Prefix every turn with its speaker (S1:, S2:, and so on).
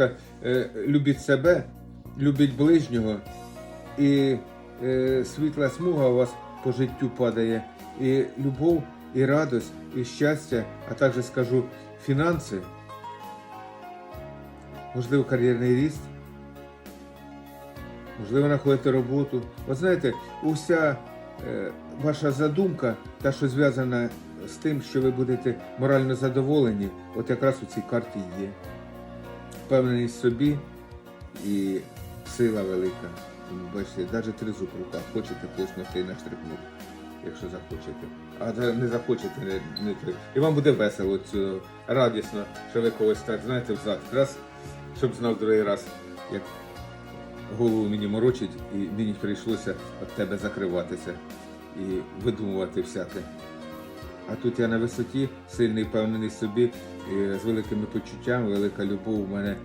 S1: ласка, е, любіть себе, любіть ближнього, і е, світла смуга у вас по життю падає, і любов, і радость, і щастя, а також скажу фінанси, можливо, кар'єрний ріст, можливо, знаходите роботу. От знаєте, уся е, ваша задумка, та, що зв'язана з тим, що ви будете морально задоволені, от якраз у цій карті є. Впевненість в собі і сила велика. Бачите, навіть тризуб в. Хочете, когось і наштрикнути, якщо захочете. А не захочете, не, не то. І вам буде весело, цю, радісно, що ви когось так, знаєте, взад. Раз, щоб знав другий раз, як голову мені морочить, і мені прийшлося від тебе закриватися і видумувати всяке. А тут я на висоті, сильний, впевнений собі, з великими почуттями, велика любов у мене